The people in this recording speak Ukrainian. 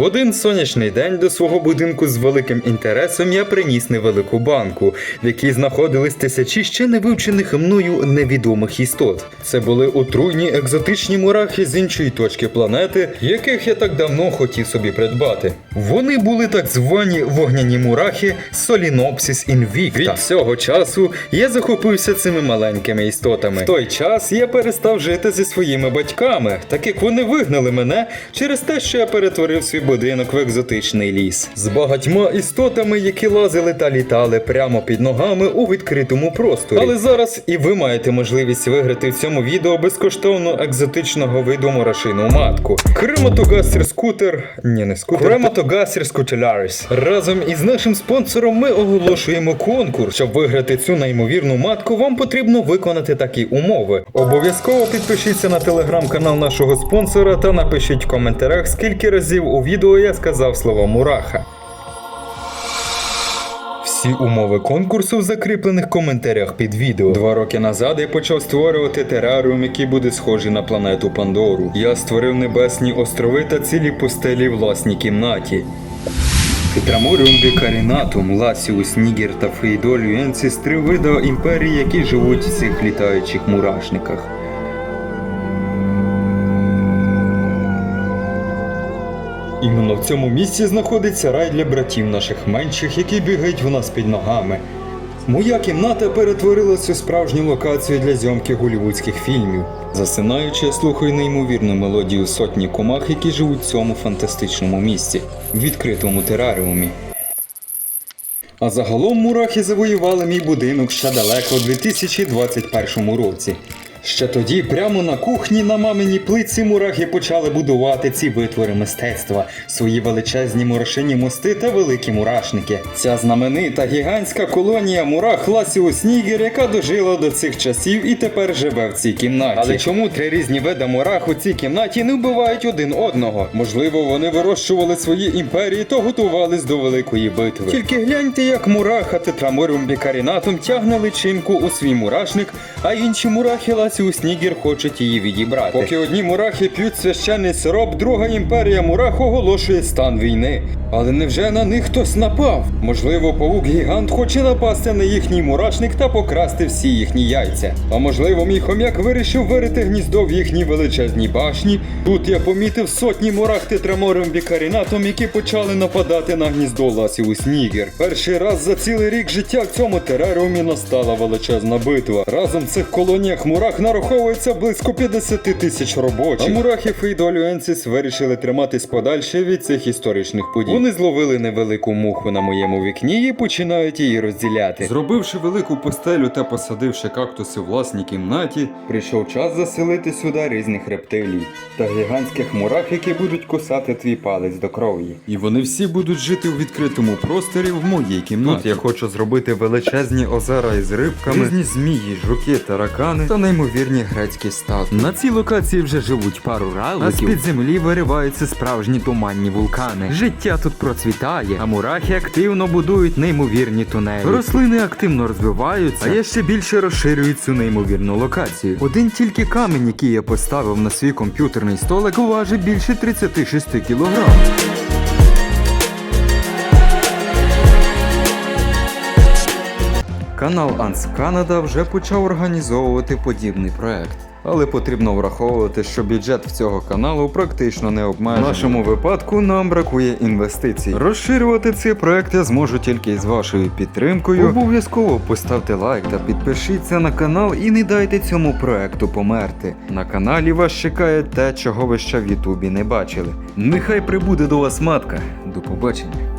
В один сонячний день до свого будинку з великим інтересом я приніс невелику банку, в якій знаходились тисячі ще не вивчених мною невідомих істот. Це були отруйні екзотичні мурахи з іншої точки планети, яких я так давно хотів собі придбати. Вони були так звані вогняні мурахи Solinopsis invicta. Від цього часу я захопився цими маленькими істотами. В той час я перестав жити зі своїми батьками, так як вони вигнали мене через те, що я перетворив свій будинок в екзотичний ліс з багатьма істотами, які лазили та літали прямо під ногами у відкритому просторі. Але зараз і ви маєте можливість виграти в цьому відео безкоштовно екзотичного виду мурашину матку. Крематогастер скутер. Ні, не скутер. Крематогастер скутелярис. Разом із нашим спонсором ми оголошуємо конкурс. Щоб виграти цю неймовірну матку, вам потрібно виконати такі умови. Обов'язково підпишіться на телеграм-канал нашого спонсора та напишіть в коментарях, скільки разів у відео я сказав слово мураха. Всі умови конкурсу в закріплених коментарях під відео. Два роки назад я почав створювати тераріум, який буде схожий на планету Пандору. Я створив небесні острови та цілі пустелі в власній кімнаті. Тетраморіум бікарінатум, Ласіус, Нігер та Фейдолю – три вида імперії, які живуть в цих літаючих мурашниках. Іменно в цьому місці знаходиться рай для братів наших менших, які бігають в нас під ногами. Моя кімната перетворилася у справжню локацію для зйомки голівудських фільмів. Засинаючи, я слухаю неймовірну мелодію сотні комах, які живуть в цьому фантастичному місці, в відкритому тераріумі. А загалом мурахи завоювали мій будинок ще далеко у 2021 році. Ще тоді, прямо на кухні на маминій плитці мурахи почали будувати ці витвори мистецтва, свої величезні мурашині мости та великі мурашники. Ця знаменита гігантська колонія мурах Ласіус Нігер, яка дожила до цих часів і тепер живе в цій кімнаті. Але чому три різні види мурах у цій кімнаті не вбивають один одного? Можливо, вони вирощували свої імперії та готувались до великої битви. Тільки гляньте, як мураха тетраморіум бікарінатум тягне личинку у свій мурашник, а інші мурахи Ласіус Нігер хочуть її відібрати. Поки одні мурахи п'ють священний сироп, друга імперія мурах оголошує стан війни. Але невже на них хтось напав? Можливо, павук гігант хоче напасти на їхній мурашник та покрасти всі їхні яйця. А можливо, мій хом'як вирішив вирити гніздо в їхній величезній башні. Тут я помітив сотні мурах тетраморем бікарінатом, які почали нападати на гніздо Ласіус Нігер. Перший раз за цілий рік життя в цьому тераріумі настала величезна битва. Разом в цих колоніях мурах нараховується близько 50 тисяч робочих. А мурахи Фейдолю Енсіс вирішили триматись подальше від цих історичних подій. Вони зловили невелику муху на моєму вікні і починають її розділяти. Зробивши велику постелю та посадивши кактуси в власній кімнаті, прийшов час заселити сюди різних рептилій та гігантських мурах, які будуть кусати твій палець до крові. І вони всі будуть жити у відкритому просторі в моїй кімнаті. Тут я хочу зробити величезні озера із рибками, різні змії, жуки, таракани та неймовірні грецькі статуї. На цій локації вже живуть пару А з-під землі вириваються справжні туманні вулкани. Життя тут процвітає, а мурахи активно будують неймовірні тунелі. Рослини активно розвиваються, а я ще більше розширюю цю неймовірну локацію. Один тільки камінь, який я поставив на свій комп'ютерний столик, важить більше 36 кілограм. Канал Анс Канада вже почав організовувати подібний проект. Але потрібно враховувати, що бюджет в цього каналу практично не обмежений. В нашому випадку нам бракує інвестицій. Розширювати цей проект я зможу тільки з вашою підтримкою. Обов'язково поставте лайк та підпишіться на канал і не дайте цьому проекту померти. На каналі вас чекає те, чого ви ще в Ютубі не бачили. Нехай прибуде до вас матка. До побачення.